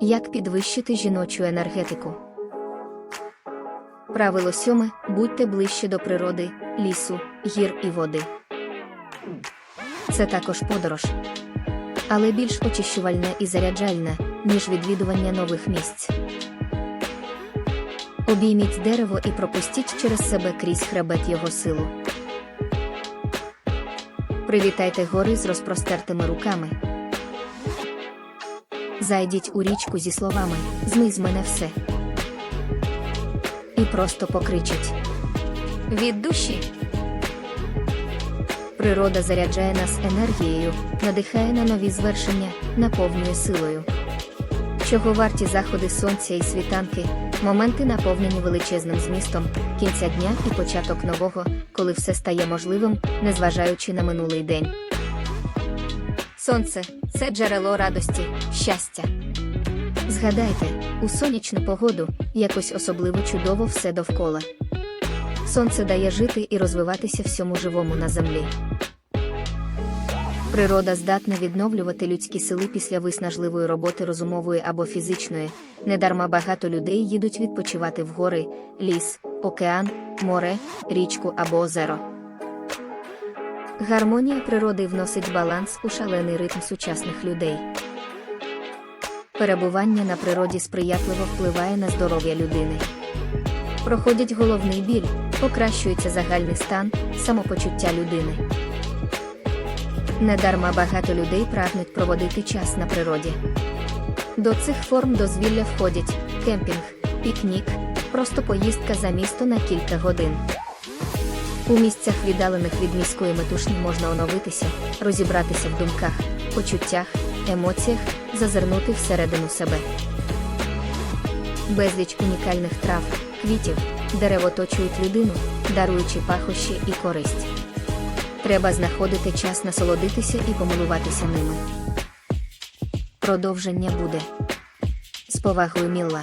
Як підвищити жіночу енергетику? Правило сьоме будьте ближче до природи, лісу, гір і води. Це також подорож, але більш очищувальне і заряджальне, ніж відвідування нових місць. Обійміть дерево і пропустіть через себе крізь хребет його силу. Привітайте гори з розпростертими руками. Зайдіть у річку зі словами Змий з мене все. І просто покричіть. Від душі. Природа заряджає нас енергією, надихає на нові звершення, наповнює силою. Чого варті заходи сонця і світанки, моменти наповнені величезним змістом, кінця дня і початок нового, коли все стає можливим, незважаючи на минулий день. Сонце це джерело радості, щастя. Згадайте, у сонячну погоду якось особливо чудово все довкола. Сонце дає жити і розвиватися всьому живому на землі. Природа здатна відновлювати людські сили після виснажливої роботи розумової або фізичної. Недарма багато людей їдуть відпочивати в гори, ліс, океан, море, річку або озеро. Гармонія природи вносить баланс у шалений ритм сучасних людей. Перебування на природі сприятливо впливає на здоров'я людини. Проходять головний біль, покращується загальний стан, самопочуття людини. Недарма багато людей прагнуть проводити час на природі. До цих форм дозвілля входять кемпінг, пікнік, просто поїздка за місто на кілька годин. У місцях віддалених від міської метушні можна оновитися, розібратися в думках, почуттях, емоціях, зазирнути всередину себе. Безліч унікальних трав, квітів, дерев оточують людину, даруючи пахощі і користь. Треба знаходити час насолодитися і помилуватися ними. Продовження буде. З повагою Мілла.